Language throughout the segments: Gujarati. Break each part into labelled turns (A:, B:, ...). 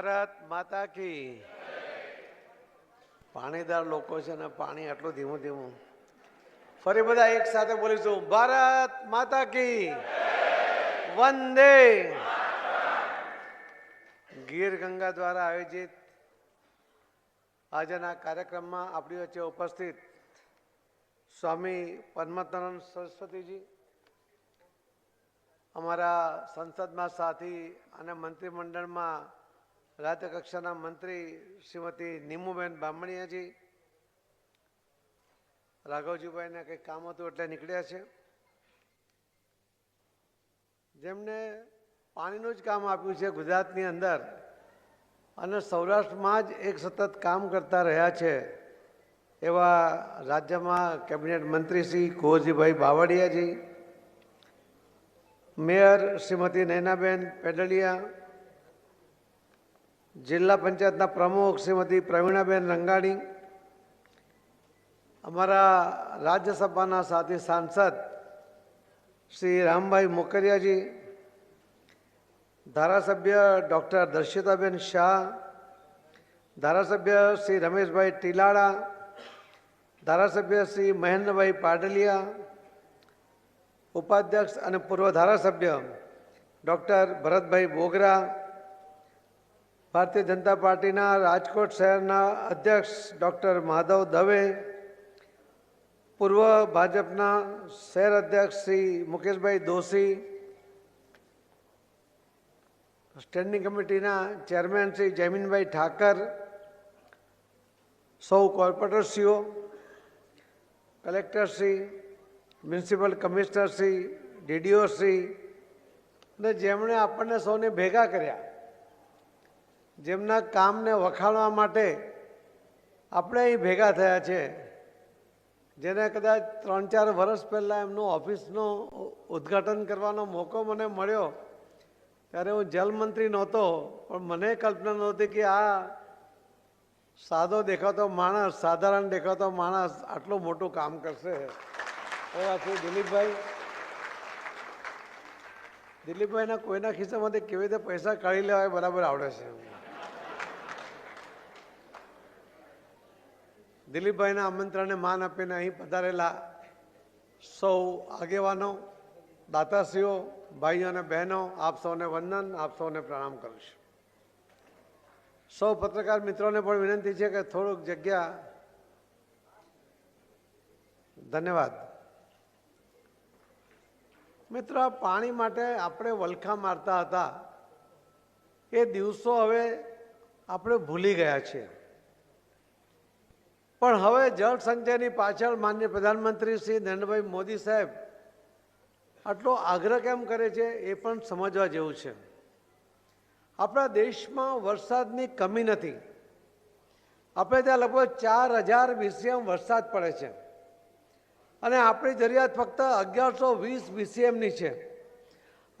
A: ભારત માતા કી પાણીદાર લોકો છે ને પાણી આટલું ધીમું ધીમું. ફરી બધા એક સાથે બોલીશું, ભારત માતા કી વંદે. ગીર ગંગા દ્વારા આયોજિત આજના કાર્યક્રમમાં આપણી વચ્ચે ઉપસ્થિત સ્વામી પદ્મતનંદ સરસ્વતીજી, અમારા સંસદમાં સાથી અને મંત્રીમંડળમાં રાજ્ય કક્ષાના મંત્રી શ્રીમતી નિમુબેન બામણીયાજી, રાઘવજીભાઈને કંઈક કામ હતું એટલે નીકળ્યા છે. જેમને પાણીનું જ કામ આપ્યું છે ગુજરાતની અંદર અને સૌરાષ્ટ્રમાં જ એક સતત કામ કરતા રહ્યા છે એવા રાજ્યમાં કેબિનેટ મંત્રી શ્રી કુંવરજીભાઈ બાવળિયાજી, મેયર શ્રીમતી નૈનાબેન પેડલિયા જિલ્લા પંચાયતના પ્રમુખ શ્રીમતી પ્રવીણાબેન રંગાણી, અમારા રાજ્યસભાના સાથી સાંસદ શ્રી રામભાઈ મોકરિયાજી, ધારાસભ્ય ડૉક્ટર દર્શિતાબેન શાહ, ધારાસભ્ય શ્રી રમેશભાઈ ટીલાળા, ધારાસભ્ય શ્રી મહેન્દ્રભાઈ પાડલિયા, ઉપાધ્યક્ષ અને પૂર્વ ધારાસભ્ય ડૉક્ટર ભરતભાઈ બોગરા ભારતીય જનતા પાર્ટીના રાજકોટ શહેરના અધ્યક્ષ ડૉક્ટર માધવ દવે, પૂર્વ ભાજપના શહેર અધ્યક્ષ શ્રી મુકેશભાઈ દોશી, સ્ટેન્ડિંગ કમિટીના ચેરમેન શ્રી જયમીનભાઈ ઠાકર, સૌ કોર્પોરેટરશ્રીઓ કલેક્ટરશ્રી મ્યુનિસિપલ કમિશનરશ્રી ડીડીઓશ્રી ને જેમણે આપણને સૌને ભેગા કર્યા જેમના કામને વખાણવા માટે આપણે અહીં ભેગા થયા છે, જેને કદાચ ત્રણ ચાર વર્ષ પહેલાં એમનું ઓફિસનું ઉદ્ઘાટન કરવાનો મોકો મને મળ્યો, ત્યારે હું જલમંત્રી નહોતો, પણ મને કલ્પના નહોતી કે આ સાદો દેખાતો માણસ, સાધારણ દેખાતો માણસ આટલું મોટું કામ કરશે. એવા શ્રી દિલીપભાઈ. દિલીપભાઈના કોઈના ખિસ્સામાંથી કેવી રીતે પૈસા કાઢી લેવા એ બરાબર આવડે છે. દિલીપભાઈના આમંત્રણને માન આપીને અહીં પધારેલા સૌ આગેવાનો, દાતાશ્રીઓ, ભાઈઓ અને બહેનો, આપ સૌને વંદન, આપ સૌને પ્રણામ કરું છું. સૌ પત્રકાર મિત્રોને પણ વિનંતી છે કે થોડુંક જગ્યા ધન્યવાદ. મિત્રો પાણી માટે આપણે વલખા મારતા હતા. એ દિવસો હવે આપણે ભૂલી ગયા છીએ. પણ હવે જળ સંચયની પાછળ માન્ય પ્રધાનમંત્રી શ્રી નરેન્દ્રભાઈ મોદી સાહેબ આટલો આગ્રહ કેમ કરે છે એ પણ સમજવા જેવું છે. આપણા દેશમાં વરસાદની કમી નથી. આપણે ત્યાં લગભગ ચાર હજાર બીસીએમ વરસાદ પડે છે. અને આપણી જરૂરિયાત ફક્ત અગિયારસો વીસ બીસીએમની છે.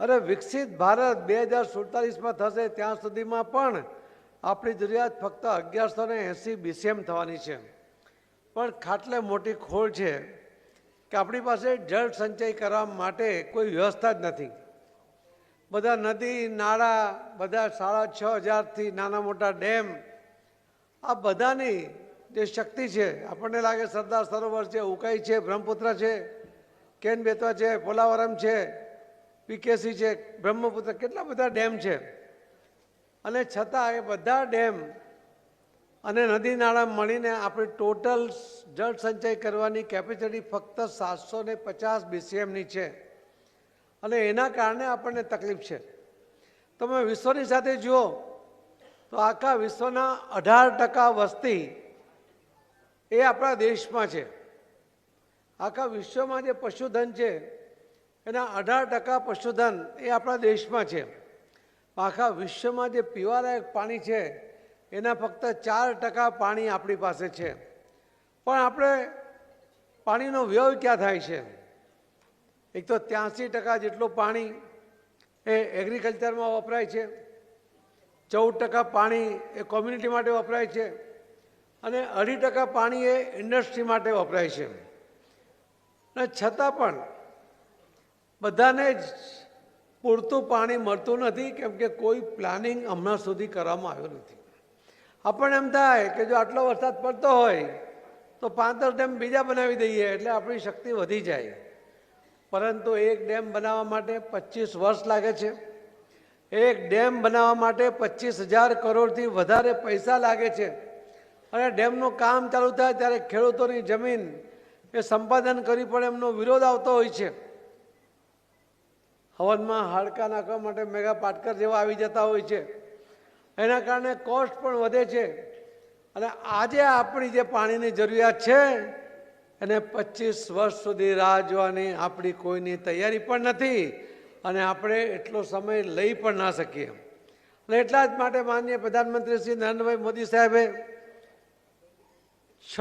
A: અને વિકસિત ભારત બે હજાર સુડતાલીસમાં થશે ત્યાં સુધીમાં પણ આપણી જરૂરિયાત ફક્ત અગિયારસો ને એંસી બીસીએમ થવાની છે. પણ ખાટલે મોટી ખોળ છે કે આપણી પાસે જળ સંચય કરવા માટે કોઈ વ્યવસ્થા જ નથી. બધા નદી, નાળા, બધા સાડા છ હજારથી નાના મોટા ડેમ, આ બધાની જે શક્તિ છે, આપણને લાગે સરદાર સરોવર છે, ઉકાઈ છે, બ્રહ્મપુત્ર છે, કેન બેતવા છે પોલાવરમ છે, પીકેસી છે, બ્રહ્મપુત્ર, કેટલા બધા ડેમ છે. અને છતાં એ બધા ડેમ અને નદી નાળા મળીને આપણે ટોટલ જળ સંચય કરવાની કેપેસિટી ફક્ત સાતસો ને પચાસ બીસીએમની છે. અને એના કારણે આપણને તકલીફ છે. તમે વિશ્વની સાથે જુઓ, તો આખા વિશ્વના અઢાર ટકા વસ્તી એ આપણા દેશમાં છે. આખા વિશ્વમાં જે પશુધન છે, એના અઢાર ટકા પશુધન એ આપણા દેશમાં છે. આખા વિશ્વમાં જે પીવાલાયક પાણી છે એના ફક્ત ચાર ટકા પાણી આપણી પાસે છે. પણ આપણે પાણીનો વ્યય ક્યાં થાય છે? એક તો ત્યાંસી ટકા જેટલું પાણી એ એગ્રીકલ્ચરમાં વપરાય છે. ચૌદ ટકા પાણી એ કોમ્યુનિટી માટે વપરાય છે. અને અઢી ટકા પાણી એ ઇન્ડસ્ટ્રી માટે વપરાય છે. અને છતાં પણ બધાને જ પૂરતું પાણી મળતું નથી, કેમ કે કોઈ પ્લાનિંગ હમણાં સુધી કરવામાં આવ્યું નથી. આપણને એમ થાય કે જો આટલો વરસાદ પડતો હોય, તો પાંચ ડેમ બીજા બનાવી દઈએ એટલે આપણી શક્તિ વધી જાય. પરંતુ એક ડેમ બનાવવા માટે પચીસ વર્ષ લાગે છે. એક ડેમ બનાવવા માટે પચીસ હજાર કરોડથી વધારે પૈસા લાગે છે. અને ડેમનું કામ ચાલુ થાય ત્યારે ખેડૂતોની જમીન એ સંપાદન કરી પણ એમનો વિરોધ આવતો હોય છે. હવનમાં હાડકા નાખવા માટે મેગા પાટકર જેવા આવી જતા હોય છે. એના કારણે કોસ્ટ પણ વધે છે. અને આજે આપણી જે પાણીની જરૂરિયાત છે, એને પચીસ વર્ષ સુધી રાહ જોવાની આપણી કોઈની તૈયારી પણ નથી અને આપણે એટલો સમય લઈ પણ ના શકીએ. અને એટલા જ માટે માનનીય પ્રધાનમંત્રી શ્રી નરેન્દ્રભાઈ મોદી સાહેબે છ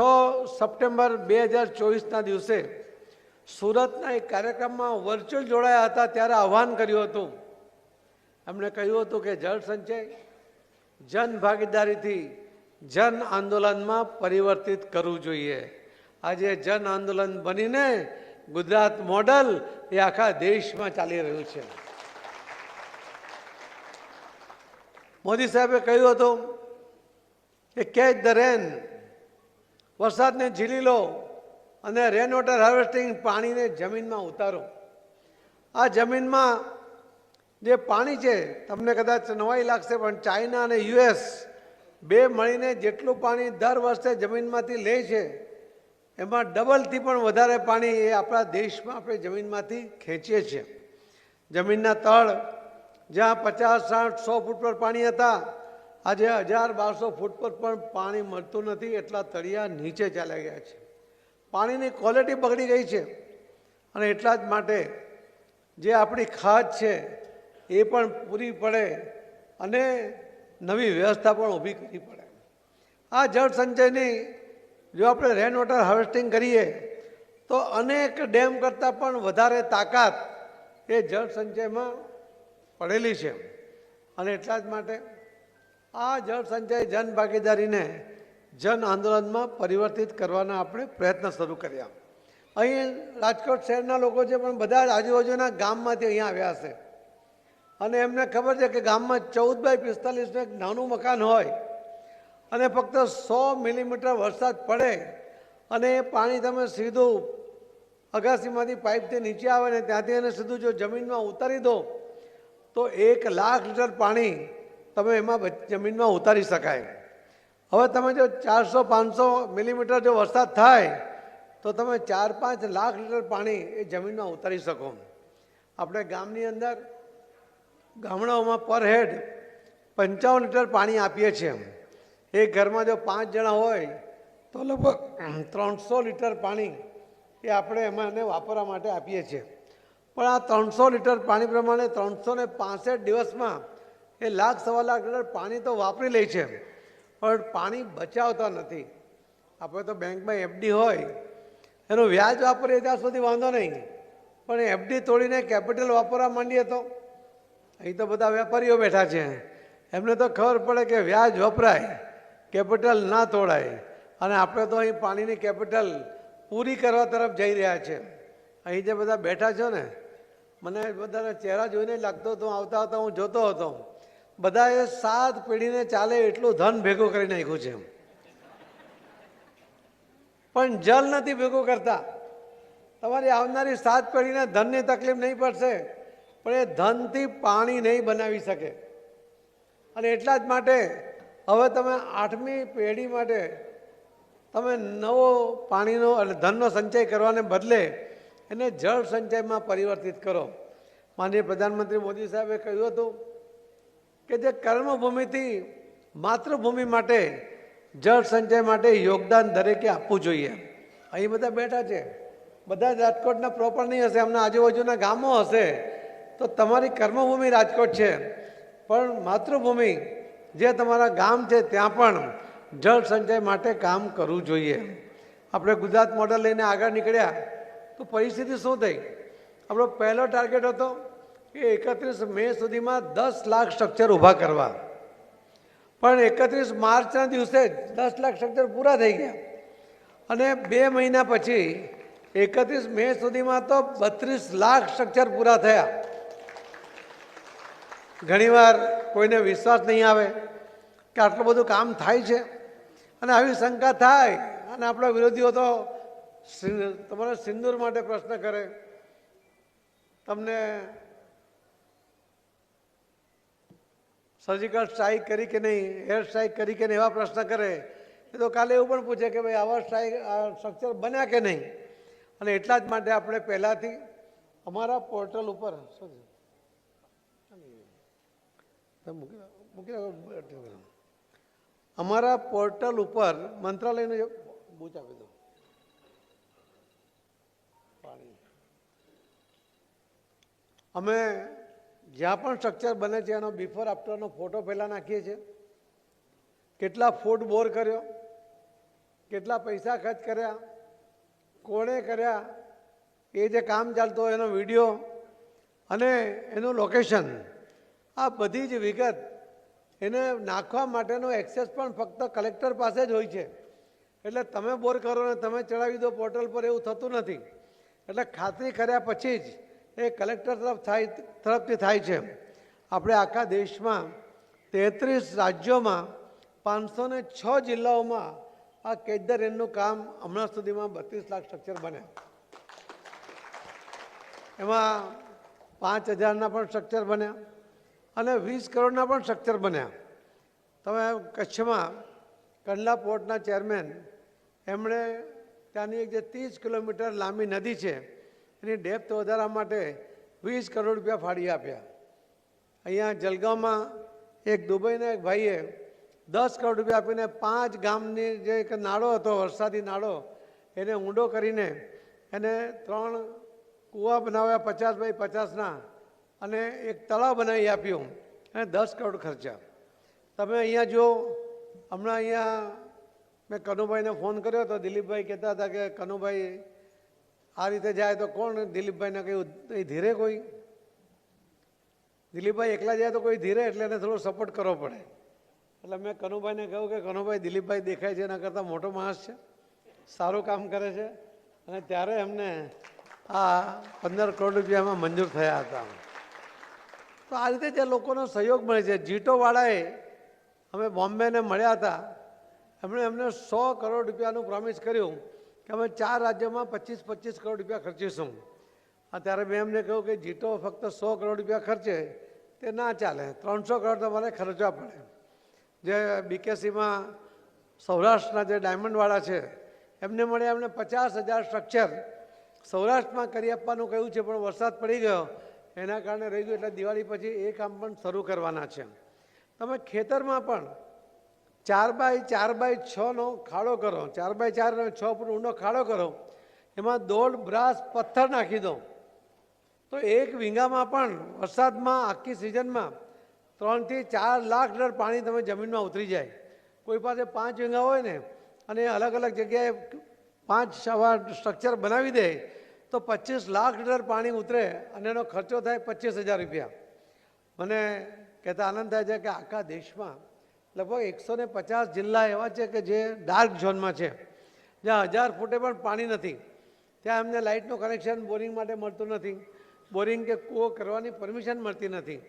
A: સપ્ટેમ્બર બે હજાર ચોવીસના દિવસે સુરતના એક કાર્યક્રમમાં વર્ચ્યુઅલ જોડાયા હતા, ત્યારે આહવાન કર્યું હતું. એમણે કહ્યું હતું કે જળ સંચય જન ભાગીદારીથી જન આંદોલનમાં પરિવર્તિત કરવું જોઈએ. આજે જન આંદોલન બનીને ગુજરાત મોડલ એ આખા દેશમાં ચાલી રહ્યું છે. મોદી સાહેબે કહ્યું હતું કે કેચ ધ રેન, વરસાદને ઝીલી લો અને રેન વોટર હાર્વેસ્ટિંગ પાણીને જમીનમાં ઉતારો. આ જમીનમાં જે પાણી છે, તમને કદાચ નવાઈ લાગશે, પણ ચાઇના અને યુએસ બે મળીને જેટલું પાણી દર વર્ષે જમીનમાંથી લે છે, એમાં ડબલથી પણ વધારે પાણી એ આપણા દેશમાં આપણે જમીનમાંથી ખેંચીએ છીએ. જમીનના તળ, જ્યાં પચાસ, સાઠ, સો ફૂટ પર પાણી હતા, આજે હજાર બારસો ફૂટ પર પણ પાણી મળતું નથી, એટલા તળિયા નીચે ચાલ્યા ગયા છે. પાણીની ક્વોલિટી બગડી ગઈ છે, અને એટલા જ માટે જે આપણી ખાદ છે એ પણ પૂરી પડે અને નવી વ્યવસ્થા પણ ઊભી કરવી પડે. આ જળ સંચયની જો આપણે રેન વોટર હાર્વેસ્ટિંગ કરીએ, તો અનેક ડેમ કરતાં પણ વધારે તાકાત એ જળ સંચયમાં પડેલી છે. અને એટલા જ માટે આ જળ સંચય જન ભાગીદારીને જન આંદોલનમાં પરિવર્તિત કરવાના આપણે પ્રયત્ન શરૂ કર્યા. અહીં રાજકોટ શહેરના લોકો છે પણ બધા આજુબાજુના ગામમાંથી અહીંયા આવ્યા છે અને એમને ખબર છે કે ગામમાં ચૌદ બાય પિસ્તાલીસનું એક નાનું મકાન હોય અને ફક્ત સો મિલીમીટર વરસાદ પડે અને એ પાણી તમે સીધું અગાસીમાંથી પાઇપથી નીચે આવે ને ત્યાંથી એને સીધું જો જમીનમાં ઉતારી દો, તો એક લાખ લીટર પાણી તમે એમાં જમીનમાં ઉતારી શકાય. હવે તમે જો ચારસો પાંચસો મિલીમીટર જો વરસાદ થાય, તો તમે ચાર પાંચ લાખ લીટર પાણી એ જમીનમાં ઉતારી શકો. આપણે ગામની અંદર ગામડાઓમાં પર હેડ પંચાવન લીટર પાણી આપીએ છીએ એ ઘરમાં જો પાંચ જણા હોય, તો લગભગ ત્રણસો લીટર પાણી એ આપણે એમાં એને વાપરવા માટે આપીએ છીએ. પણ આ ત્રણસો લીટર પાણી પ્રમાણે ત્રણસો ને પાસઠ દિવસમાં એ લાખ સવા લાખ લીટર પાણી તો વાપરી લે છે. પણ પાણી બચાવતા નથી. આપણે તો બેંકમાં એફડી હોય, એનું વ્યાજ વાપરીએ ત્યાં સુધી વાંધો નહીં. પણ એફડી તોડીને કેપિટલ વાપરવા માંડીએ તો અહીં તો બધા વેપારીઓ બેઠા છે. એમને તો ખબર પડે કે વ્યાજ વપરાય, કેપિટલ ના તોડાય. અને આપણે તો અહીં પાણીની કેપિટલ પૂરી કરવા તરફ જઈ રહ્યા છે. અહીં જે બધા બેઠા છો ને, મને બધાના ચહેરા જોઈને લાગતો હતો આવતા આવતા હું જોતો હતો. બધાએ સાત પેઢીને ચાલે એટલું ધન ભેગું કરી નાખ્યું છે પણ જલ નથી ભેગું કરતા. તમારી આવનારી સાત પેઢીને ધનની તકલીફ નહીં પડશે. પણ એ ધનથી પાણી નહીં બનાવી શકે. અને એટલા જ માટે હવે તમે આઠમી પેઢી માટે તમે નવો પાણીનો અને ધનનો સંચય કરવાને બદલે એને જળ સંચયમાં પરિવર્તિત કરો. માનનીય પ્રધાનમંત્રી મોદી સાહેબે કહ્યું હતું કે જે કર્મભૂમિથી માતૃભૂમિ માટે જળ સંચય માટે યોગદાન દરેકે આપવું જોઈએ. અહીં બધા બેઠા છે. બધા જ રાજકોટના પ્રોપર નહીં હશે એમના આજુબાજુના ગામો હશે. તો તમારી કર્મભૂમિ રાજકોટ છે. પણ માતૃભૂમિ જે તમારા ગામ છે ત્યાં પણ જળ સંચય માટે કામ કરવું જોઈએ. આપણે ગુજરાત મોડલ લઈને આગળ નીકળ્યા તો પરિસ્થિતિ શું થઈ? આપણો પહેલો ટાર્ગેટ હતો કે એકત્રીસ મે સુધીમાં દસ લાખ સ્ટ્રક્ચર ઊભા કરવા. પણ એકત્રીસ માર્ચના દિવસે જ દસ લાખ સ્ટ્રક્ચર પૂરા થઈ ગયા. અને બે મહિના પછી એકત્રીસ મે સુધીમાં તો બત્રીસ લાખ સ્ટ્રક્ચર પૂરા થયા. ઘણીવાર કોઈને વિશ્વાસ નહીં આવે કે આટલું બધું કામ થાય છે. અને આવી શંકા થાય અને આપણા વિરોધીઓ તો તમારા સિંદૂર માટે પ્રશ્ન કરે. તમને સર્જિકલ સ્ટ્રાઇક કરી કે નહીં, હેર સ્ટ્રાઇક કરી કે નહીં એવા પ્રશ્ન કરે. એ તો કાલે એવું પણ પૂછે કે ભાઈ આવા સ્ટ્રાઇક સ્ટ્રક્ચર બન્યા કે નહીં? અને એટલા જ માટે આપણે પહેલાંથી અમારા પોર્ટલ ઉપર શું મૂકી અમારા પોર્ટલ ઉપર મંત્રાલયનો બૂચ આપી દો. પાણી. અમે જ્યાં પણ સ્ટ્રક્ચર બને છે, એનો બિફોર આફ્ટરનો ફોટો પહેલાં નાખીએ છીએ. કેટલા ફૂટ બોર કર્યો, કેટલા પૈસા ખર્ચ કર્યા, કોણે કર્યા, એ જે કામ ચાલતું હોય એનો વીડિયો અને એનું લોકેશન આ બધી જ વિગત એને નાખવા માટેનો એક્સેસ પણ ફક્ત કલેક્ટર પાસે જ હોય છે. એટલે તમે બોર કરો ને તમે ચડાવી દો પોર્ટલ પર એવું થતું નથી. એટલે ખાતરી કર્યા પછી જ એ કલેક્ટર તરફ થાય, તરફથી થાય છે. આપણે આખા દેશમાં તેત્રીસ રાજ્યોમાં પાંચસો ને છ જિલ્લાઓમાં આ કેદર એનનું કામ હમણાં સુધીમાં બત્રીસ લાખ સ્ટ્રક્ચર બન્યા. એમાં પાંચ હજારના પણ સ્ટ્રક્ચર બન્યા. અને વીસ કરોડના પણ સ્ટ્રક્ચર બન્યા. તમે કચ્છમાં કંડલા પોર્ટના ચેરમેન, એમણે ત્યાંની એક જે ત્રીસ કિલોમીટર લાંબી નદી છે, એની ડેપ્થ વધારવા માટે વીસ કરોડ રૂપિયા ફાળી આપ્યા. અહીંયા જલગાંવમાં એક દુબઈના એક ભાઈએ દસ કરોડ રૂપિયા આપીને પાંચ ગામની જે એક નાળો હતો, વરસાદી નાળો, એને ઊંડો કરીને એને ત્રણ કૂવા બનાવ્યા પચાસ બાય પચાસના. અને એક તળાવ બનાવી આપ્યું. અને દસ કરોડ ખર્ચા. તમે અહીંયા જો, હમણાં અહીંયા મેં કનુભાઈને ફોન કર્યો તો દિલીપભાઈ કહેતા હતા કે, કનુભાઈ, આ રીતે જાય તો કોણ? દિલીપભાઈને કહ્યું એ ધીરે કોઈ? દિલીપભાઈ એકલા જાય તો કોઈ ધીરે, એટલે એને થોડો સપોર્ટ કરવો પડે. એટલે મેં કનુભાઈને કહ્યું કે, કનુભાઈ, દિલીપભાઈ દેખાય છે, એના કરતાં મોટો માણસ છે. સારું કામ કરે છે. અને ત્યારે એમને આ પંદર કરોડ રૂપિયામાં મંજૂર થયા હતા. તો આ રીતે જે લોકોનો સહયોગ મળે છે. જીટોવાળાએ અમે બોમ્બેને મળ્યા હતા. એમણે એમને સો કરોડ રૂપિયાનું પ્રોમિસ કર્યું કે અમે ચાર રાજ્યોમાં પચીસ પચીસ કરોડ રૂપિયા ખર્ચીશું. ત્યારે મેં એમને કહ્યું કે જીટો ફક્ત સો કરોડ રૂપિયા ખર્ચે, તે ના ચાલે. ત્રણસો કરોડ તમારે ખર્ચવા પડે. જે બીકેસીમાં સૌરાષ્ટ્રના જે ડાયમંડવાળા છે, એમને મળ્યા, એમને પચાસ હજાર સ્ટ્રક્ચર સૌરાષ્ટ્રમાં કરી આપવાનું કહ્યું છે, પણ વરસાદ પડી ગયો. એના કારણે રહી ગયું. એટલે દિવાળી પછી એ કામ પણ શરૂ કરવાના છે તમે ખેતરમાં પણ ચાર બાય ચાર બાય છનો ખાડો કરો. ચાર બાય ચાર છ ફૂટ ઊંડો ખાડો કરો. એમાં દોઢ બ્રાસ પથ્થર નાખી દો. તો એક વીંગામાં પણ વરસાદમાં આખી સિઝનમાં ત્રણથી ચાર લાખ લીટર પાણી તમે જમીનમાં ઉતરી જાય. કોઈ પાસે પાંચ વીંગા હોય ને, અને અલગ અલગ જગ્યાએ પાંચ સવા સ્ટ્રક્ચર બનાવી દે તો પચીસ લાખ લીટર પાણી ઉતરે અને એનો ખર્ચો થાય પચીસ હજાર રૂપિયા. મને કહેતા આનંદ થાય છે કે આખા દેશમાં લગભગ એકસો ને પચાસ જિલ્લા એવા છે કે જે ડાર્ક ઝોનમાં છે, જ્યાં હજાર ફૂટે પણ પાણી નથી. ત્યાં એમને લાઇટનું કનેક્શન બોરિંગ માટે મળતું નથી. બોરિંગ કે કૂવો કરવાની પરમિશન મળતી નથી.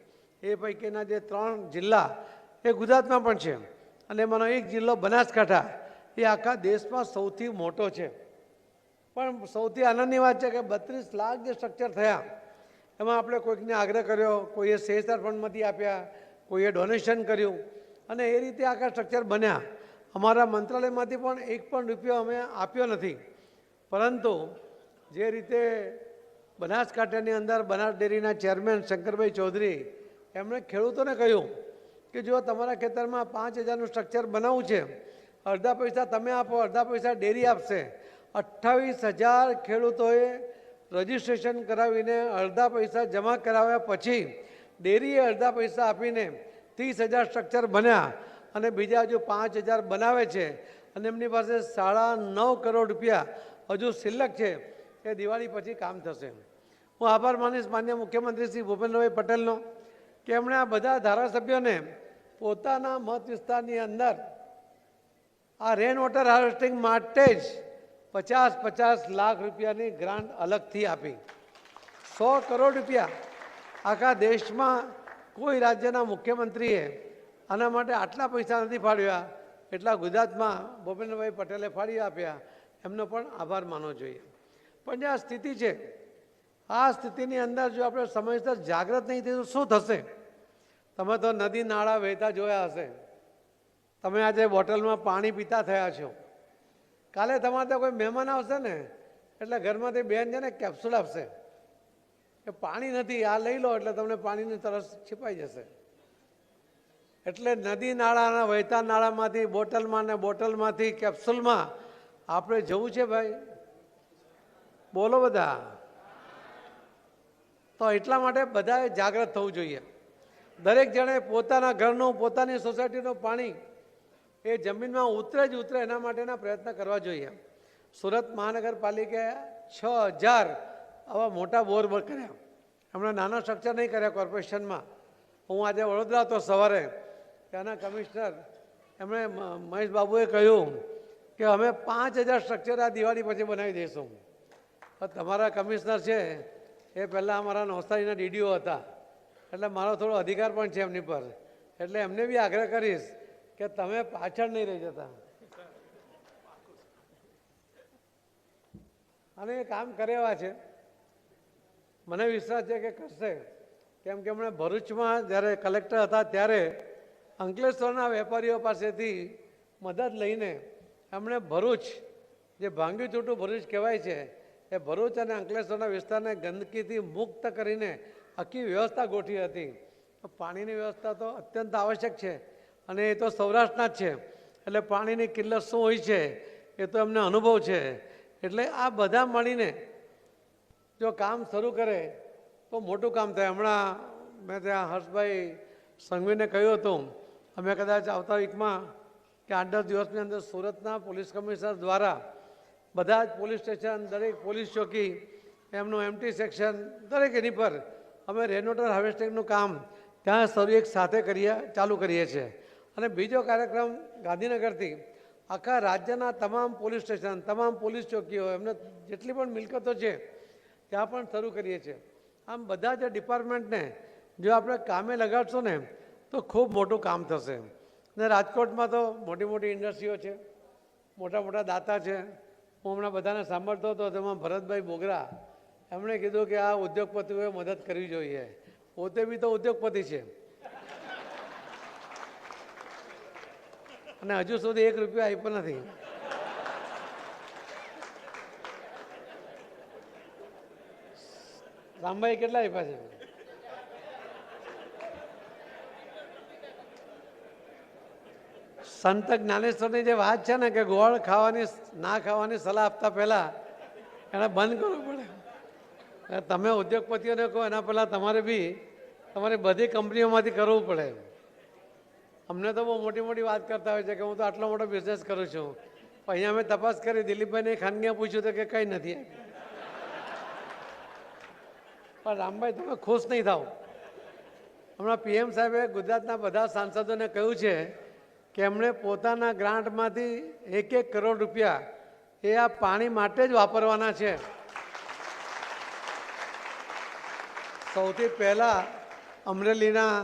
A: એ પૈકીના જે ત્રણ જિલ્લા એ ગુજરાતમાં પણ છે. અને એમાંનો એક જિલ્લો બનાસકાંઠા, એ આખા દેશમાં સૌથી મોટો છે. પણ સૌથી આનંદની વાત છે કે બત્રીસ લાખ જે સ્ટ્રક્ચર થયા, એમાં આપણે કોઈકને આગ્રહ કર્યો, કોઈએ સેસર ફંડમાંથી આપ્યા, કોઈએ ડોનેશન કર્યું અને એ રીતે આખા સ્ટ્રક્ચર બન્યા. અમારા મંત્રાલયમાંથી પણ એક પણ રૂપિયો અમે આપ્યો નથી. પરંતુ જે રીતે બનાસકાંઠાની અંદર બનાસ ડેરીના ચેરમેન શંકરભાઈ ચૌધરી એમણે ખેડૂતોને કહ્યું કે જો તમારા ખેતરમાં પાંચ હજારનું સ્ટ્રક્ચર બનાવવું છે, અડધા પૈસા તમે આપો, અડધા પૈસા ડેરી આપશે અઠ્ઠાવીસ હજાર ખેડૂતોએ રજિસ્ટ્રેશન કરાવીને અડધા પૈસા જમા કરાવ્યા પછી ડેરીએ અડધા પૈસા આપીને ત્રીસ હજાર સ્ટ્રક્ચર બન્યા અને બીજા હજુ પાંચ હજાર બનાવે છે અને એમની પાસે સાડા નવ કરોડ રૂપિયા હજુ સિલ્લક છે. એ દિવાળી પછી કામ થશે. હું આભાર માનીશ માન્ય મુખ્યમંત્રી શ્રી ભૂપેન્દ્રભાઈ પટેલનો કે એમણે આ બધા ધારાસભ્યોને પોતાના મત વિસ્તારની અંદર આ રેન વોટર હાર્વેસ્ટિંગ માટે જ પચાસ પચાસ લાખ રૂપિયાની ગ્રાન્ટ અલગથી આપી. સો કરોડ રૂપિયા આખા દેશમાં કોઈ રાજ્યના મુખ્યમંત્રીએ આના માટે આટલા પૈસા નથી ફાળવ્યા, એટલા ગુજરાતમાં ભૂપેન્દ્રભાઈ પટેલે ફાળી આપ્યા. એમનો પણ આભાર માનવો જોઈએ. પણ જે આ સ્થિતિ છે, આ સ્થિતિની અંદર જો આપણે સમયસર જાગૃત નહીં થઈએ તો શું થશે? તમે તો નદી નાળા વહેતા જોયા હશે. તમે આજે બોટલમાં પાણી પીતા થયા છો. કાલે તમારે ત્યાં કોઈ મહેમાન આવશે ને, એટલે ઘરમાંથી બેન છે ને કેપ્સ્યુલ આપશે. કે પાણી નથી, આ લઈ લો, એટલે તમને પાણીની તરસ છીપાઈ જશે. એટલે નદી નાળાના વહેતા નાળામાંથી, બોટલમાં ને બોટલમાંથી કેપ્સ્યુલમાં આપણે જવું છે ભાઈ? બોલો બધા. તો એટલા માટે બધાએ જાગૃત થવું જોઈએ. દરેક જણે પોતાના ઘરનું, પોતાની સોસાયટીનું પાણી એ જમીનમાં ઉતરે જ ઉતરે એના માટેના પ્રયત્ન કરવા જોઈએ. સુરત મહાનગરપાલિકાએ છ હજાર આવા મોટા બોર કર્યા. હમણાં નાના સ્ટ્રક્ચર નહીં કર્યા કોર્પોરેશનમાં હું આજે વડોદરા હતો સવારે. ત્યાંના કમિશનર એમણે મહેશ બાબુએ કહ્યું કે અમે પાંચ હજાર સ્ટ્રક્ચર આ દિવાળી પછી બનાવી દઈશું. તમારા કમિશનર છે એ પહેલાં અમારા નવસારીના ડીડીઓ હતા. એટલે મારો થોડો અધિકાર પણ છે એમની પર. એટલે એમને બી આગ્રહ કરીશ કે તમે પાછળ નહીં રહી જતા. અને એ કામ કરે એવા છે. મને વિશ્વાસ છે કે કરશે. કેમ કે હમણાં ભરૂચમાં જ્યારે કલેક્ટર હતા ત્યારે અંકલેશ્વરના વેપારીઓ પાસેથી મદદ લઈને એમણે ભરૂચ, જે ભાંગ્યું છૂટું ભરૂચ કહેવાય છે, એ ભરૂચ અને અંકલેશ્વરના વિસ્તારને ગંદકીથી મુક્ત કરીને આખી વ્યવસ્થા ગોઠવી હતી. પાણીની વ્યવસ્થા તો અત્યંત આવશ્યક છે. અને એ તો સૌરાષ્ટ્રના જ છે. એટલે પાણીની કિલ્લત શું હોય છે, એ તો એમને અનુભવ છે. એટલે આ બધા મળીને જો કામ શરૂ કરે, તો મોટું કામ થાય. હમણાં મેં ત્યાં હર્ષભાઈ સંઘવીને કહ્યું હતું, અમે કદાચ આવતા વીકમાં કે આઠ દસ દિવસની અંદર સુરતના પોલીસ કમિશનર દ્વારા બધા જ પોલીસ સ્ટેશન, દરેક પોલીસ ચોકી, એમનું એમટી સેક્શન, દરેક એની પર અમે રેનોટર હાર્વેસ્ટિંગનું કામ ત્યાં શરૂ એક સાથે કરીએ, ચાલુ કરીએ છીએ. અને બીજો કાર્યક્રમ ગાંધીનગરથી. આખા રાજ્યના તમામ પોલીસ સ્ટેશન, તમામ પોલીસ ચોકીઓ, એમને જેટલી પણ મિલકતો છે, ત્યાં પણ શરૂ કરીએ છીએ. આમ બધા જ ડિપાર્ટમેન્ટને જો આપણે કામે લગાડશું ને, તો ખૂબ મોટું કામ થશે. ને રાજકોટમાં તો મોટી મોટી ઇન્ડસ્ટ્રીઓ છે, મોટા મોટા દાતા છે. હું હમણાં બધાને સાંભળતો હતો, તેમાં ભરતભાઈ બોગરા, એમણે કીધું કે આ ઉદ્યોગપતિઓએ મદદ કરવી જોઈએ. પોતે બી તો ઉદ્યોગપતિ છે. અને હજુ સુધી એક રૂપિયો આપ્યો નથી. રામભાઈ કેટલા આપ્યા છે? સંત જ્ઞાનેશ્વરની જે વાત છે ને કે ગોળ ખાવાની, ના ખાવાની સલાહ આપતા પહેલા એને બંધ કરવું પડે. તમે ઉદ્યોગપતિઓને કહો, એના પહેલાં તમારે બી તમારી બધી કંપનીઓમાંથી કરવું પડે. અમને તો બહુ મોટી મોટી વાત કરતા હોય છે કે હું તો આટલો મોટો બિઝનેસ કરું છું. અહીંયા મેં તપાસ કરી, દિલીપભાઈને ખાનગીમાં પૂછ્યું તો કે કંઈ નથી પણ રામભાઈ, તમે ખુશ નહીં થાવ. હમણાં પીએમ સાહેબે ગુજરાતના બધા સાંસદોને કહ્યું છે કે એમણે પોતાના ગ્રાન્ટમાંથી એક એક કરોડ રૂપિયા એ આ પાણી માટે જ વાપરવાના છે. સૌથી પહેલાં અમરેલીના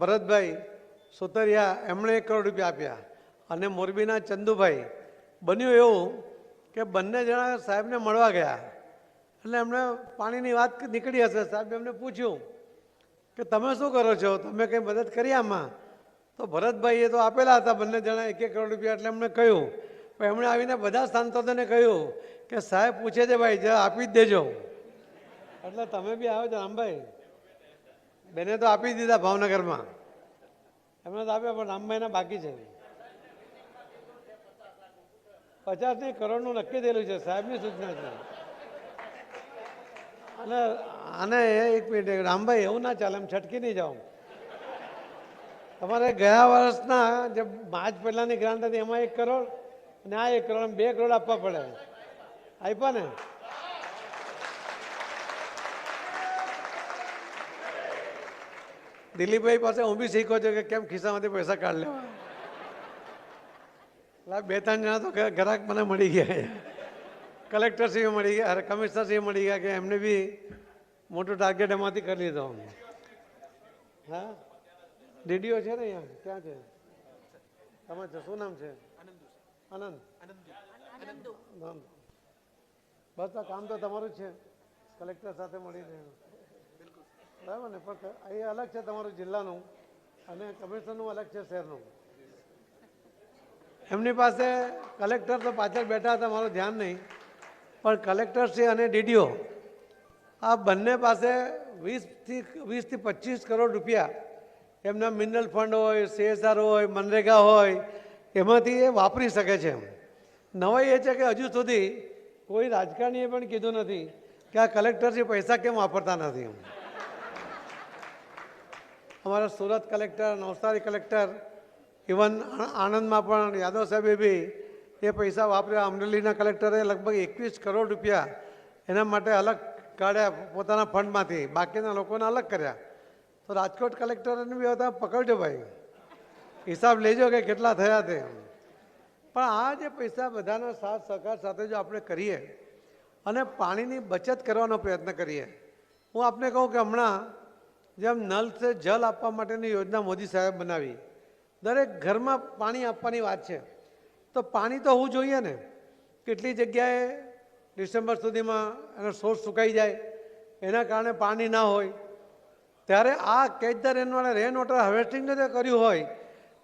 A: ભરતભાઈ સુતરિયા એમણે એક કરોડ રૂપિયા આપ્યા. અને મોરબીના ચંદુભાઈ, બન્યું એવું કે બંને જણા સાહેબને મળવા ગયા. એટલે એમણે પાણીની વાત નીકળી હશે. સાહેબ એમને પૂછ્યું કે તમે શું કરો છો? તમે કંઈ મદદ કરી આમાં? તો ભરતભાઈએ તો આપેલા હતા બંને જણા એક એક કરોડ રૂપિયા એટલે એમણે કહ્યું. પણ એમણે આવીને બધા સાંસદોને કહ્યું કે સાહેબ પૂછે છે ભાઈ, જરા આપી જ દેજો. એટલે તમે બી આવો છો રામભાઈ બેને તો આપી દીધા ભાવનગરમાં. એમણે તો આપ્યા, પણ મહિના બાકી છે પચાસ નહીં કરોડનું નક્કી થયેલું છે, સાહેબની સૂચના છે. અને આને એક મિનિટ રામભાઈ, એવું ના ચાલે, એમ છટકી નહીં જાઉં. તમારે ગયા વર્ષના જે માર્ચ પહેલાંની ગ્રાન્ટ હતી, એમાં એક કરોડ, અને આ એક કરોડ બે કરોડ આપવા પડે. આપ્યા ને? દિલીપભાઈ પાસે હું બી શીખો છું કે કેમ ખિસ્સામાંથી પૈસા કાઢ લેવા એટલે આ બે ત્રણ જણા તો ઘ- ગ્રાહક મને મળી ગયા કલેક્ટરશ્રી મળી ગયા અરે કમિશનરશ્રી મળી ગયા કે એમને બી મોટું ટાર્ગેટ એમાંથી કરી લીધો હા ડીડીઓ છે ને અહીંયા ક્યાં છે તમારે છે શું નામ છે આનંદ નામ બસ આ કામ તો તમારું જ છે કલેક્ટર સાથે મળીને બરાબર ને? પણ એ અલગ છે તમારું જિલ્લાનું અને કમિશનરનું અલગ છે શહેરનું. એમની પાસે કલેક્ટર તો પાછળ બેઠા હતા, મારું ધ્યાન નહીં. પણ કલેક્ટરશ્રી અને ડીડીઓ, આ બંને પાસે વીસથી વીસથી પચીસ કરોડ રૂપિયા એમના મિનરલ ફંડ હોય, સીએસઆર હોય, મનરેગા હોય, એમાંથી એ વાપરી શકે છે નવાઈ એ છે કે હજુ સુધી કોઈ રાજકારણીએ પણ કીધું નથી કે આ કલેક્ટરશ્રી પૈસા કેમ વાપરતા નથી અમારા Surat collector, Navsari collector, even આણંદમાં પણ યાદવ સાહેબે બી એ પૈસા વાપર્યા. અમરેલીના કલેક્ટરે લગભગ એકવીસ કરોડ રૂપિયા એના માટે અલગ કાઢ્યા પોતાના ફંડમાંથી. બાકીના લોકોને અલગ કર્યા. તો રાજકોટ કલેક્ટરને બી હતા પકડજો ભાઈ. હિસાબ લેજો કે કેટલા થયા તે. પણ આ જે પૈસા બધાના સાથ સહકાર સાથે જો આપણે કરીએ અને પાણીની બચત કરવાનો પ્રયત્ન કરીએ, હું આપને કહું કે હમણાં જેમ નલ સે જલ આપવા માટેની યોજના મોદી સાહેબ બનાવી. દરેક ઘરમાં પાણી આપવાની વાત છે. તો પાણી તો હોવું જોઈએ ને. કેટલી જગ્યાએ ડિસેમ્બર સુધીમાં એનો સોર્સ સુકાઈ જાય, એના કારણે પાણી ના હોય. ત્યારે આ કેચ ધ રેનવાળા રેન વોટર હાર્વેસ્ટિંગને જે કર્યું હોય,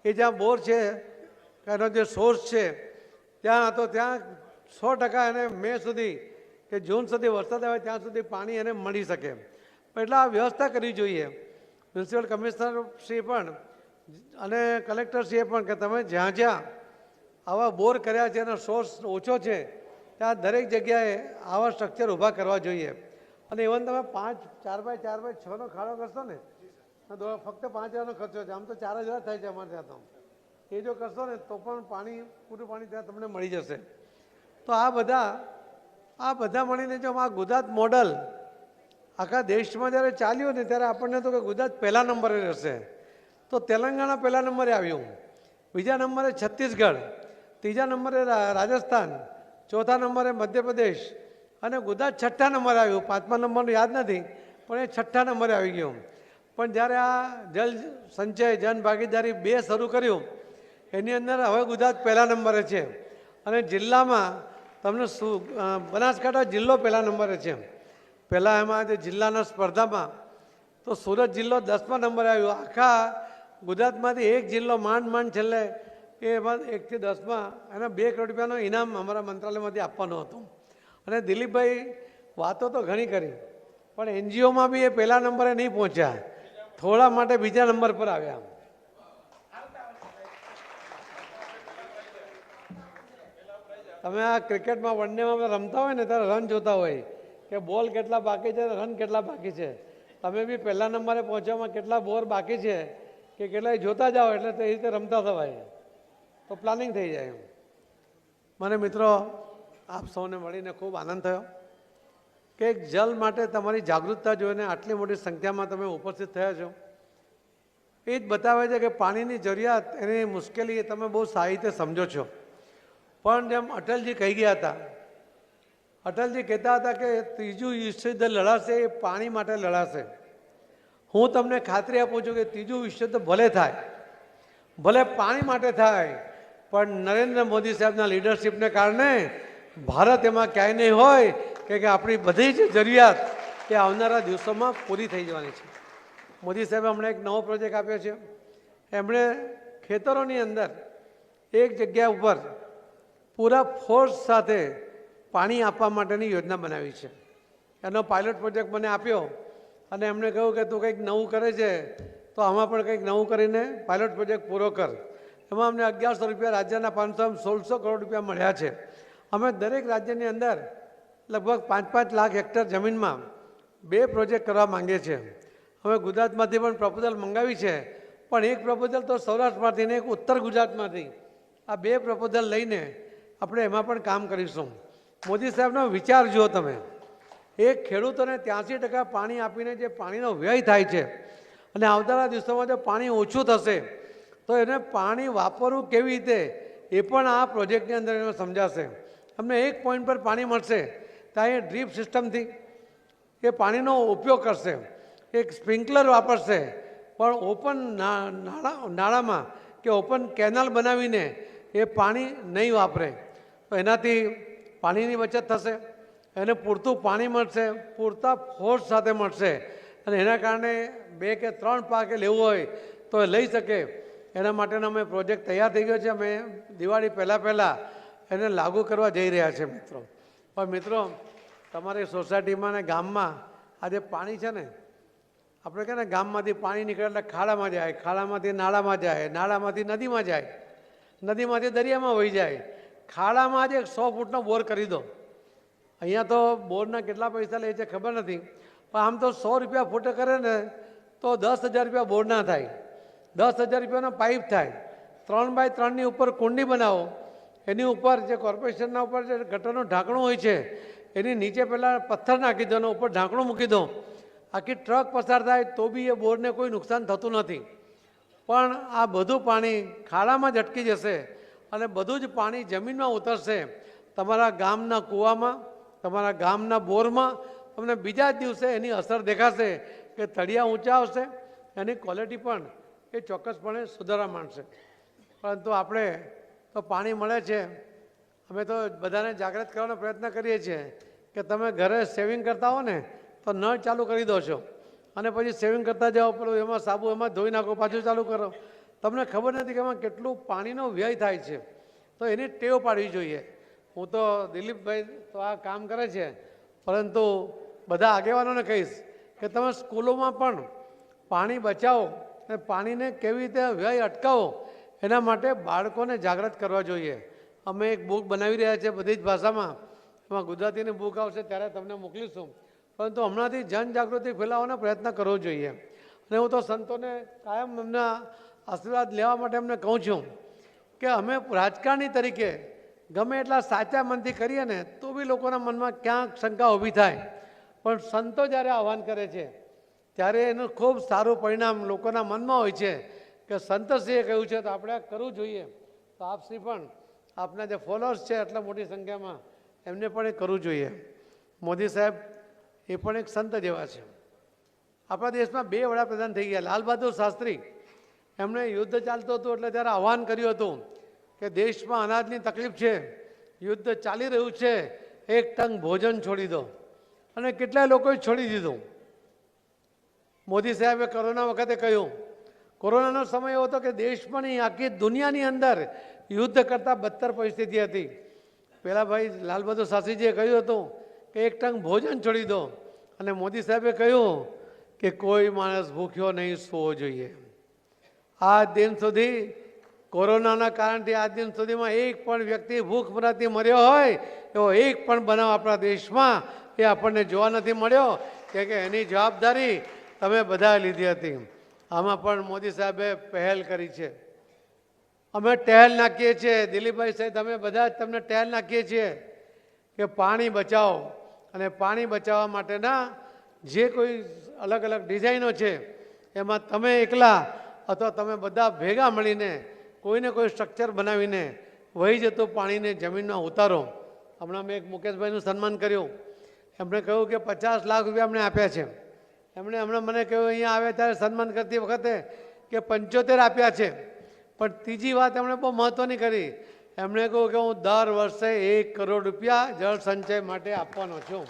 A: એ જ્યાં બોર છે, એનો જે સોર્સ છે, ત્યાં તો ત્યાં સો ટકા એને મે સુધી કે જૂન સુધી વરસાદ આવે ત્યાં સુધી પાણી એને મળી શકે. એટલે આ વ્યવસ્થા કરવી જોઈએ. મ્યુનિસિપલ કમિશનર શ્રી પણ અને કલેક્ટરશ્રીએ પણ કે તમે જ્યાં જ્યાં આવા બોર કર્યા છે એનો સોર્સ ઓછો છે, ત્યાં દરેક જગ્યાએ આવા સ્ટ્રક્ચર ઊભા કરવા જોઈએ. અને ઇવન તમે પાંચ, ચાર બાય ચાર બાય છનો ખાડો કરશો ને ફક્ત પાંચ હજારનો ખર્ચો છે. આમ તો ચાર હજાર થાય છે અમારે ત્યાં તો. એ જો કરશો ને, તો પણ પાણી, પૂરું પાણી ત્યાં તમને મળી જશે. તો આ બધા આ બધા મળીને જો આ ગુજરાત મોડલ આખા દેશમાં જ્યારે ચાલ્યું ને ત્યારે આપણને તો કે ગુજરાત પહેલા નંબરે રહેશે. તો તેલંગાણા પહેલા નંબરે આવ્યું. બીજા નંબરે છત્તીસગઢ. ત્રીજા નંબરે રાજસ્થાન. ચોથા નંબરે મધ્યપ્રદેશ. અને ગુજરાત છઠ્ઠા નંબરે આવ્યું. પાંચમા નંબરનું યાદ નથી, પણ એ છઠ્ઠા નંબરે આવી ગયું. પણ જ્યારે આ જલ સંચય, જન ભાગીદારી બે શરૂ કર્યું, એની અંદર હવે ગુજરાત પહેલા નંબરે છે. અને જિલ્લામાં તમને શું બનાસકાંઠા જિલ્લો પહેલા નંબરે છે. પહેલાં એમાં જે જિલ્લાના સ્પર્ધામાં તો સુરત જિલ્લો દસમા નંબરે આવ્યો. આખા ગુજરાતમાંથી એક જિલ્લો માંડ માંડ છેલ્લે એમાં એકથી દસમાં એના બે કરોડ રૂપિયાનો ઇનામ અમારા મંત્રાલયમાંથી આપવાનું હતું. અને દિલીપભાઈ વાતો તો ઘણી કરી, પણ એનજીઓમાં બી એ પહેલા નંબરે નહીં પહોંચ્યા. થોડા માટે બીજા નંબર પર આવ્યા તમે આ ક્રિકેટમાં વન ડેમાં રમતા હોય ને ત્યારે રન જોતા હોય. કે બોલ કેટલા બાકી છે, રન કેટલા બાકી છે. તમે બી પહેલા નંબરે પહોંચવામાં કેટલા બોર બાકી છે કે કેટલા જોતા જાઓ એટલે તે રીતે રમતા થવાય. તો પ્લાનિંગ થઈ જાય એમ. મને મિત્રો, આપ સૌને મળીને ખૂબ આનંદ થયો કે જલ માટે તમારી જાગૃતતા જોઈને આટલી મોટી સંખ્યામાં તમે ઉપસ્થિત થયા છો. એ જ બતાવે છે કે પાણીની જરૂરિયાત એની મુશ્કેલી તમે બહુ સારી રીતે સમજો છો. પણ જેમ અટલજી કહી ગયા હતા અટલજી કહેતા હતા કે ત્રીજું વિશ્વયુદ્ધ લડાશે એ પાણી માટે લડાશે. હું તમને ખાતરી આપું છું કે ત્રીજું વિશ્વયુદ્ધ ભલે થાય, ભલે પાણી માટે થાય, પણ નરેન્દ્ર મોદી સાહેબના લીડરશિપને કારણે ભારત એમાં ક્યાંય નહીં હોય કે આપણી બધી જ જરૂરિયાત એ આવનારા દિવસોમાં પૂરી થઈ જવાની છે. મોદી સાહેબે હમણાં એક નવો પ્રોજેક્ટ આપ્યો છે. એમણે ખેતરોની અંદર એક જગ્યા ઉપર પૂરા ફોર્સ સાથે પાણી આપવા માટેની યોજના બનાવી છે. એનો પાયલોટ પ્રોજેક્ટ મને આપ્યો અને એમણે કહ્યું કે તું કંઈક નવું કરે છે, તો આમાં પણ કંઈક નવું કરીને પાયલોટ પ્રોજેક્ટ પૂરો કર. એમાં અમને અગિયારસો રૂપિયા રાજ્યના પાંચસો સોળસો કરોડ રૂપિયા મળ્યા છે. અમે દરેક રાજ્યની અંદર લગભગ પાંચ પાંચ લાખ હેક્ટર જમીનમાં બે પ્રોજેક્ટ કરવા માંગીએ છીએ. હવે ગુજરાતમાંથી પણ પ્રપોઝલ મંગાવી છે, પણ એક પ્રપોઝલ તો સૌરાષ્ટ્રમાંથી ને એક ઉત્તર ગુજરાતમાંથી. આ બે પ્રપોઝલ લઈને આપણે એમાં પણ કામ કરીશું. મોદી સાહેબનો વિચાર જુઓ તમે. એક ખેડૂતોને ત્યાંસી ટકા પાણી આપીને જે પાણીનો વ્યય થાય છે અને આવનારા દિવસોમાં જો પાણી ઓછું થશે, તો એને પાણી વાપરવું કેવી રીતે? એ પણ આ પ્રોજેક્ટની અંદર એને સમજાશે. અમને એક પોઈન્ટ પર પાણી મળશે ત્યાં એ ડ્રીપ સિસ્ટમથી એ પાણીનો ઉપયોગ કરશે. એક સ્પ્રિંકલર વાપરશે, પણ ઓપન નાળા, નાળામાં કે ઓપન કેનાલ બનાવીને એ પાણી નહીં વાપરે. તો એનાથી પાણીની બચત થશે, એને પૂરતું પાણી મળશે, પૂરતા ફોર્સ સાથે મળશે. અને એના કારણે બે કે ત્રણ પાકે લેવું હોય તો એ લઈ શકે. એના માટેનો અમે પ્રોજેક્ટ તૈયાર થઈ ગયો છે. અમે દિવાળી પહેલાં પહેલાં એને લાગુ કરવા જઈ રહ્યા છે મિત્રો. પણ મિત્રો, તમારી સોસાયટીમાં ને ગામમાં આ જે પાણી છે ને, આપણે કહે ને ગામમાંથી પાણી નીકળે એટલે ખાડામાં જાય, ખાડામાંથી નાળામાં જાય, નાળામાંથી નદીમાં જાય. નદીમાંથી દરિયામાં વહી જાય. ખાડામાં જ એક સો ફૂટનો બોર કરી દો. અહીંયા તો બોરના કેટલા પૈસા લે છે ખબર નથી. પણ આમ તો સો રૂપિયા ફૂટે કરે ને તો દસ હજાર રૂપિયા બોરના થાય. દસ હજાર રૂપિયાનો પાઇપ થાય. ત્રણ બાય ત્રણની ઉપર કુંડી બનાવો. એની ઉપર જે કોર્પોરેશનના ઉપર જે ગટરનું ઢાંકણું હોય છે, એની નીચે પહેલાં પથ્થર નાખી દો અને ઉપર ઢાંકણું મૂકી દો. આખી ટ્રક પસાર થાય તો બી એ બોરને કોઈ નુકસાન થતું નથી. પણ આ બધું પાણી ખાડામાં જ અટકી જશે. અને બધું જ પાણી જમીનમાં ઉતરશે. તમારા ગામના કૂવામાં, તમારા ગામના બોરમાં, તમને બીજા જ દિવસે એની અસર દેખાશે કે તળિયા ઊંચા આવશે, એની ક્વોલિટી પણ એ ચોક્કસપણે સુધારા માંડશે. પરંતુ આપણે તો પાણી મળે છે. અમે તો બધાને જાગૃત કરવાનો પ્રયત્ન કરીએ છીએ કે તમે ઘરે સેવિંગ કરતા હો ને તો નળ ચાલુ કરી દો છો. અને પછી સેવિંગ કરતા જાઓ, પેલું એમાં સાબુ એમાં ધોઈ નાખો, પાછું ચાલુ કરો. તમને ખબર નથી કે એમાં કેટલું પાણીનો વ્યય થાય છે. તો એની ટેવ પાડવી જોઈએ. હું તો દિલીપભાઈ તો આ કામ કરે છે. પરંતુ બધા આગેવાનોને કહીશ કે તમે સ્કૂલોમાં પણ પાણી બચાવો અને પાણીને કેવી રીતે વ્યય અટકાવો એના માટે બાળકોને જાગૃત કરવા જોઈએ. અમે એક બુક બનાવી રહ્યા છીએ બધી જ ભાષામાં. એમાં ગુજરાતીની બુક આવશે ત્યારે તમને મોકલીશું. પરંતુ હમણાંથી જનજાગૃતિ ફેલાવવાનો પ્રયત્ન કરવો જોઈએ. અને હું તો સંતોને કાયમ એમના આશીર્વાદ લેવા માટે એમને કહું છું કે અમે રાજકારણી તરીકે ગમે એટલા સાચા મનથી કરીએ ને, તો બી લોકોના મનમાં ક્યાંક શંકા ઊભી થાય. પણ સંતો જ્યારે આહવાન કરે છે, ત્યારે એનું ખૂબ સારું પરિણામ લોકોના મનમાં હોય છે કે સંતશ્રીએ કહ્યું છે, તો આપણે કરવું જોઈએ. તો આપશ્રી પણ આપના જે ફોલોઅર્સ છે એટલા મોટી સંખ્યામાં, એમને પણ એ કરવું જોઈએ. મોદી સાહેબ એ પણ એક સંત જેવા છે. આપણા દેશમાં બે વડાપ્રધાન થઈ ગયા, લાલ બહાદુર શાસ્ત્રી એમણે યુદ્ધ ચાલતું હતું એટલે ત્યારે આહવાન કર્યું હતું કે દેશમાં અનાજની તકલીફ છે, યુદ્ધ ચાલી રહ્યું છે, એક ટંગ ભોજન છોડી દો. અને કેટલાય લોકોએ છોડી દીધું. મોદી સાહેબે કોરોના વખતે કહ્યું, કોરોનાનો સમય એવો હતો કે દેશમાં નહીં, આખી દુનિયાની અંદર યુદ્ધ કરતાં બદતર પરિસ્થિતિ હતી. પહેલાં ભાઈ લાલબહાદુર શાસ્ત્રીજીએ કહ્યું હતું કે એક ટંગ ભોજન છોડી દો. અને મોદી સાહેબે કહ્યું કે કોઈ માણસ ભૂખ્યો નહીં સૂવો જોઈએ. આ દિન સુધી કોરોનાના કારણથી આ દિન સુધીમાં એક પણ વ્યક્તિ ભૂખ મરાથી મર્યો હોય, એવો એક પણ બનાવ આપણા દેશમાં એ આપણને જોવા નથી મળ્યો. કે કે એની જવાબદારી તમે બધા લીધી હતી. આમાં પણ મોદી સાહેબે પહેલ કરી છે. અમે ટહેલ નાખીએ છીએ. દિલીપભાઈ સાહેબ અમે બધા જ તમને ટહેલ નાખીએ છીએ કે પાણી બચાવો. અને પાણી બચાવવા માટેના જે કોઈ અલગ અલગ ડિઝાઇનો છે, એમાં તમે એકલા અથવા તમે બધા ભેગા મળીને કોઈને કોઈ સ્ટ્રક્ચર બનાવીને વહી જતું પાણીને જમીનમાં ઉતારો. હમણાં મેં એક મુકેશભાઈનું સન્માન કર્યું. એમણે કહ્યું કે પચાસ લાખ રૂપિયા એમણે આપ્યા છે. એમણે હમણાં મને કહ્યું, અહીંયા આવ્યા ત્યારે સન્માન કરતી વખતે કે પંચોતેર આપ્યા છે. પણ ત્રીજી વાત એમણે બહુ મહત્ત્વની કરી. એમણે કહ્યું કે હું દર વર્ષે એક કરોડ રૂપિયા જળ સંચય માટે આપવાનો છું.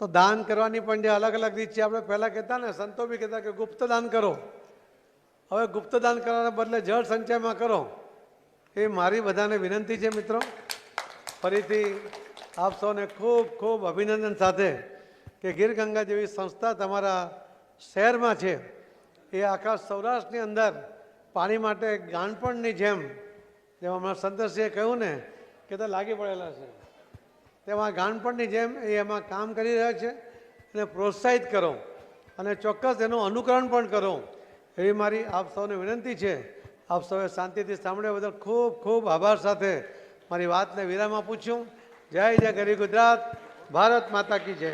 A: તો દાન કરવાની પણ જે અલગ અલગ રીત છે, આપણે પહેલાં કહેતા ને, સંતો બી કહેતા કે ગુપ્ત દાન કરો. હવે ગુપ્ત દાન કરવાના બદલે જળ સંચયમાં કરો. એ મારી બધાને વિનંતી છે મિત્રો. ફરીથી આપ સૌને ખૂબ ખૂબ અભિનંદન સાથે કે ગીર ગંગા જેવી સંસ્થા તમારા શહેરમાં છે. એ આખા સૌરાષ્ટ્રની અંદર પાણી માટે ગાણપણની જેમ જેમ હમણાં સંતોષજીએ કહ્યું ને, કે તો લાગી પડેલા છે. તેમાં ગાનપણની જેમ એ એમાં કામ કરી રહ્યા છે અને પ્રોત્સાહિત કરો. અને ચોક્કસ એનું અનુકરણ પણ કરો. એવી મારી આપ સૌને વિનંતી છે. આપ સૌએ શાંતિથી સાંભળ્યા બદલ ખૂબ ખૂબ આભાર સાથે મારી વાતને વિરામ આપું છું જય જય ગરી ગુજરાત. ભારત માતા કી જય.